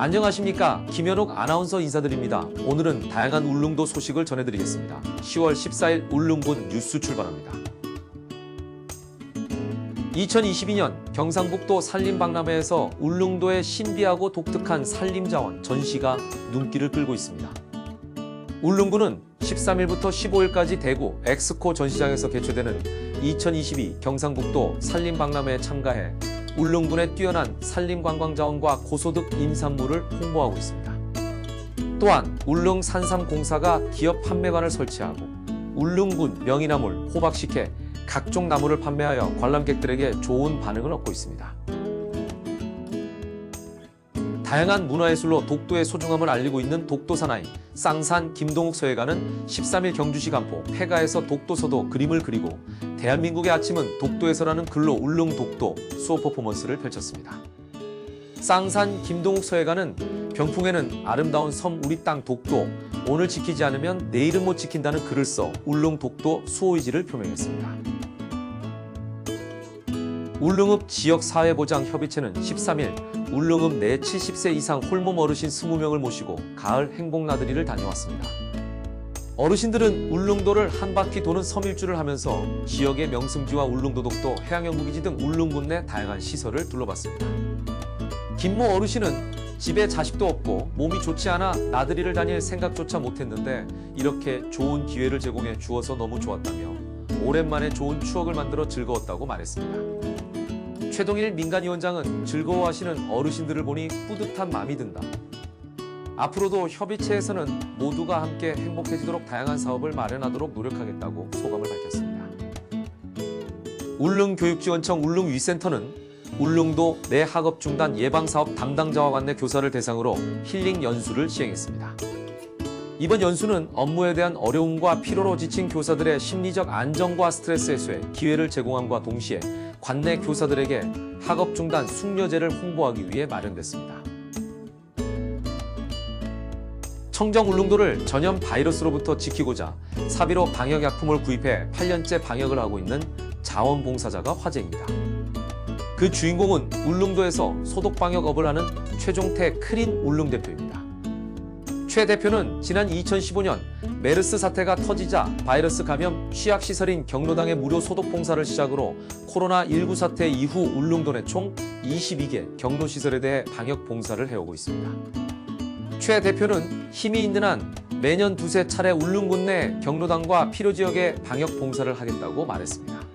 안녕하십니까 김현욱 아나운서 인사드립니다. 오늘은 다양한 울릉도 소식을 전해드리겠습니다. 10월 14일 울릉군 뉴스 출발합니다. 2022년 경상북도 산림박람회에서 울릉도의 신비하고 독특한 산림자원 전시가 눈길을 끌고 있습니다. 울릉군은 13일부터 15일까지 대구 엑스코 전시장에서 개최되는 2022 경상북도 산림박람회에 참가해 울릉군의 뛰어난 산림관광자원과 고소득 인산물을 홍보하고 있습니다. 또한 울릉 산삼공사가 기업 판매관을 설치하고 울릉군 명이나물, 호박식혜, 각종 나무를 판매하여 관람객들에게 좋은 반응을 얻고 있습니다. 다양한 문화예술로 독도의 소중함을 알리고 있는 독도사나이 쌍산 김동욱 서예가는 13일 경주시 간포 폐가에서 독도서도 그림을 그리고 대한민국의 아침은 독도에서라는 글로 울릉 독도 수업 퍼포먼스를 펼쳤습니다. 쌍산 김동욱 서예가는 병풍에는 아름다운 섬 우리 땅 독도 오늘 지키지 않으면 내일은 못 지킨다는 글을 써 울릉 독도 수호 의지를 표명했습니다. 울릉읍 지역사회보장협의체는 13일 울릉읍 내 70세 이상 홀몸 어르신 20명을 모시고 가을 행복나들이를 다녀왔습니다. 어르신들은 울릉도를 한 바퀴 도는 섬일주를 하면서 지역의 명승지와 울릉도독도 해양연구기지 등 울릉군 내 다양한 시설을 둘러봤습니다. 김모 어르신은 집에 자식도 없고 몸이 좋지 않아 나들이를 다닐 생각조차 못했는데 이렇게 좋은 기회를 제공해 주어서 너무 좋았다며 오랜만에 좋은 추억을 만들어 즐거웠다고 말했습니다. 최동일 민간위원장은 즐거워하시는 어르신들을 보니 뿌듯한 마음이 든다. 앞으로도 협의체에서는 모두가 함께 행복해지도록 다양한 사업을 마련하도록 노력하겠다고 소감을 밝혔습니다. 울릉교육지원청 울릉위센터는 울릉도 내 학업 중단 예방사업 담당자와 관내 교사를 대상으로 힐링 연수를 시행했습니다. 이번 연수는 업무에 대한 어려움과 피로로 지친 교사들의 심리적 안정과 스트레스 해소에 기회를 제공함과 동시에 관내 교사들에게 학업 중단 숙려제를 홍보하기 위해 마련됐습니다. 청정 울릉도를 전염 바이러스로부터 지키고자 사비로 방역약품을 구입해 8년째 방역을 하고 있는 자원봉사자가 화제입니다. 그 주인공은 울릉도에서 소독방역업을 하는 최종태 크린 울릉 대표입니다. 최 대표는 지난 2015년 메르스 사태가 터지자 바이러스 감염 취약시설인 경로당의 무료 소독 봉사를 시작으로 코로나19 사태 이후 울릉도 내 총 22개 경로시설에 대해 방역 봉사를 해오고 있습니다. 최 대표는 힘이 있는 한 매년 두세 차례 울릉군 내 경로당과 필요 지역에 방역 봉사를 하겠다고 말했습니다.